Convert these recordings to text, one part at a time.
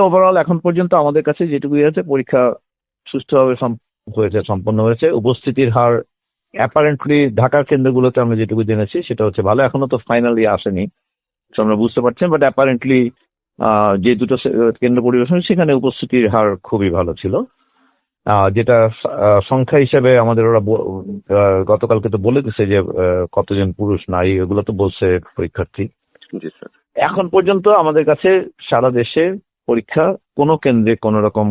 Overall এখন পর্যন্ত আমাদের কাছে যেটুকু আছে পরীক্ষা সুষ্ঠুভাবে সম- হয়েছে সম্পন্ন হয়েছে। উপস্থিতির হার অ্যাপারেন্টলি ঢাকার কেন্দ্রগুলোতে আমরা যেটুকু জেনেছি সেটা হচ্ছে ভালো। এখনও তো ফাইনালি আসেনি আমরা বুঝতে পারছেন বাট অ্যাপারেন্টলি যে দুটো কেন্দ্র পরিবেশন সেখানে উপস্থিতির হার খুবই ভালো ছিল। আহ, যেটা সংখ্যা হিসেবে আমাদের ওরা গতকালকে তো বলে দিছে যে কতজন পুরুষ নারী এগুলো তো বলছে পরীক্ষার্থী। এখন পর্যন্ত আমাদের কাছে সারা দেশে পরীক্ষা কোনো কেন্দ্রে কোনো রকম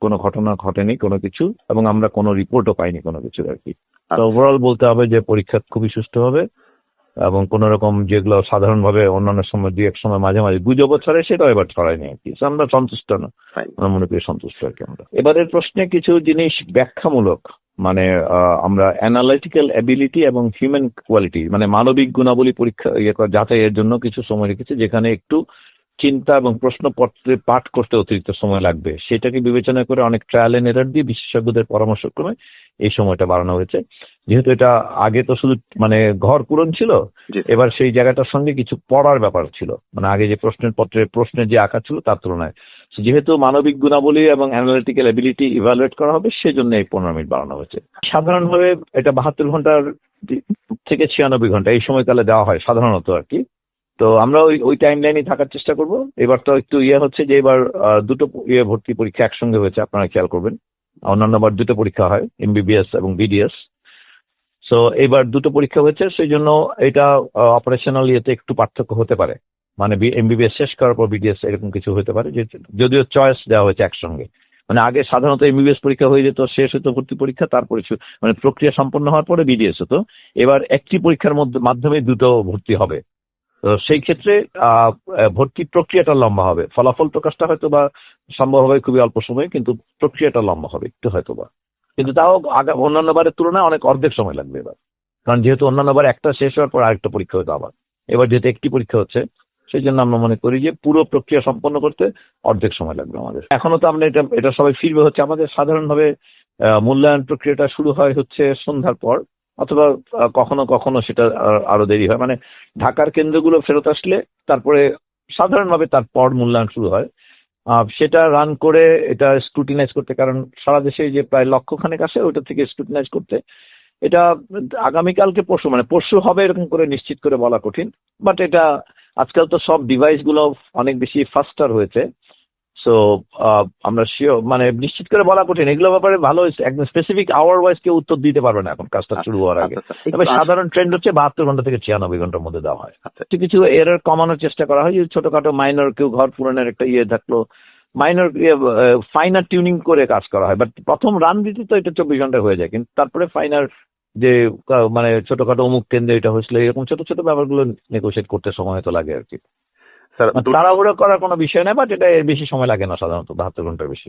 কোনো ঘটনা ঘটেনি কোনো কিছু এবং আমরা কোনো রিপোর্টও পাইনি কোনো কিছু আর কি। আচ্ছা। ওভারঅল বলতে হবে যে পরীক্ষা খুবই সুস্থ হবে এবং কোন রকম যেগুলো সাধারণভাবে অন্যান্য সময় দুই এক সময় মাঝে মাঝে গুজবও ছড়ে সেটাও এবার ছড়ায়নি আর কি। আমরা সন্তুষ্ট না। আমরা মনে করি সন্তুষ্ট আর কি আমরা। এবারের প্রশ্নে কিছু জিনিস ব্যাখ্যামূলক মানে আহ, আমরা অ্যানালিটিক্যাল অ্যাবিলিটি এবং হিউম্যান কোয়ালিটি মানে মানবিক গুণাবলী পরীক্ষা ইয়ে করা যাচাইয়ের জন্য কিছু সময় রেখেছি যেখানে একটু চিন্তা এবং প্রশ্নপত্রে পাঠ করতে অতিরিক্ত সময় লাগবে। সেটাকে বিবেচনা করে অনেক ট্রায়াল এন্ড এরার দিয়ে বিশেষজ্ঞদের পরামর্শক্রমে এই সময়টা বাড়ানো হয়েছে। যেহেতু এটা আগে তো শুধু মানে ঘর পূরণ ছিল এবার সেই জায়গাটার সঙ্গে কিছু পড়ার ব্যাপার ছিল। মানে আগে যে প্রশ্নের পত্রে প্রশ্নের যে আকার ছিল তার তুলনায়। যেহেতু মানবিক গুণাবলী এবং অ্যানালিটিক্যাল এবিলিটি ইভালুয়েট করা হবে সেজন্য এই পনেরো মিনিট বাড়ানো হয়েছে। সাধারণভাবে এটা বাহাত্তর ঘণ্টার থেকে ছিয়ানব্বই ঘণ্টা এই সময়কালে দেওয়া হয় সাধারণত আর কি। তো আমরা ওই ওই টাইম লাইনে থাকার চেষ্টা করব। এবার তো একটু ইয়ে হচ্ছে যে এবার দুটো ইয়ে ভর্তি পরীক্ষা একসঙ্গে হয়েছে, আপনারা খেয়াল করবেন। অন্যান্য বার দুটো পরীক্ষা হয় এমবিবিএস এবং বিডিএস তো এবার দুটো পরীক্ষা হয়েছে, সেই জন্য এটা অপারেশনাল ইয়েতে একটু পার্থক্য হতে পারে। মানে এমবিবিএস শেষ করার পর বিডিএস এরকম কিছু হতে পারে যদিও চয়েস দেওয়া হয়েছে একসঙ্গে। মানে আগে সাধারণত এমবিবিএস পরীক্ষা হয়ে যেত, শেষ হতো ভর্তি পরীক্ষা, তারপরে মানে প্রক্রিয়া সম্পন্ন হওয়ার পরে বিডিএস হতো। এবার একটি পরীক্ষার মধ্যে মাধ্যমে দুটো ভর্তি হবে। সেই ক্ষেত্রে ভর্তি প্রক্রিয়াটা লম্বা হবে। ফলাফল প্রকাশটা হয়তো বা সম্ভব হবে খুবই অল্প সময়ে, কিন্তু প্রক্রিয়াটা লম্বা হবে একটু হয়তো বা। কিন্তু তাও অন্যান্য বারের তুলনায় অনেক অর্ধেক সময় লাগবে এবার। কারণ যেহেতু অন্যান্য বার একটা শেষ হওয়ার পর আরেকটা পরীক্ষা হতো আবার। এবার যেহেতু একটি পরীক্ষা হচ্ছে, সেই জন্য আমরা মনে করি যে পুরো প্রক্রিয়া সম্পন্ন করতে অর্ধেক সময় লাগবে আমাদের। এখনও তো আমরা এটা এটা সবাই ফিরবে হচ্ছে আমাদের সাধারণভাবে মূল্যায়ন প্রক্রিয়াটা শুরু হয় হচ্ছে সন্ধ্যার পর। অথবা কখনো কখনো সেটা আরও দেরি হয়। মানে ঢাকার কেন্দ্রগুলো ফেরত আসলে তারপরে সাধারণভাবে তারপর মূল্যায়ন শুরু হয়। সেটা রান করে এটা স্ক্রুটিনাইজ করতে, কারণ সারা দেশে যে প্রায় লক্ষ খানেক আসে ওটা থেকে স্ক্রুটিনাইজ করতে। এটা আগামীকালকে পরশু মানে পরশু হবে এরকম করে নিশ্চিত করে বলা কঠিন। বাট এটা আজকাল তো সব ডিভাইসগুলো অনেক বেশি ফাস্টার হয়েছে। সো আমরা শিওর মানে নিশ্চিত করে বলা কঠিন। এগুলো ব্যাপারে ভালো একদম স্পেসিফিক আওয়ার ওয়াইজ কেউ উত্তর দিতে পারবে না এখন কাজটা শুরু হওয়ার আগে। আচ্ছা, আচ্ছা। তবে সাধারণ ট্রেন্ড হচ্ছে বাহাত্তর ঘণ্টা থেকে ছিয়ানব্বই ঘণ্টার মধ্যে দেওয়া হয়। আচ্ছা। কিছু কিছু এরর কমানোর চেষ্টা করা হয়। ছোটখাটো মাইনর কেউ ঘর পূরণের একটা ইয়ে থাকল মাইনর ফাইনার টিউনিং করে কাজ করা হয়। বাট প্রথম রান দিতে তো এটা চব্বিশ ঘণ্টা হয়ে যায়। কিন্তু তারপরে ফাইনার যে মানে ছোটখাটো অমুক কেন্দ্রে এটা হয়েছিল এরকম ছোট ছোট ব্যাপারগুলো নেগোসিয়েট করতে সময় তো লাগে আর কি। তাড়াহুড়ো করার কোনো বিষয় নেই বাট এটা এর বেশি সময় লাগে না সাধারণত বাহাত্তর ঘণ্টার বেশি।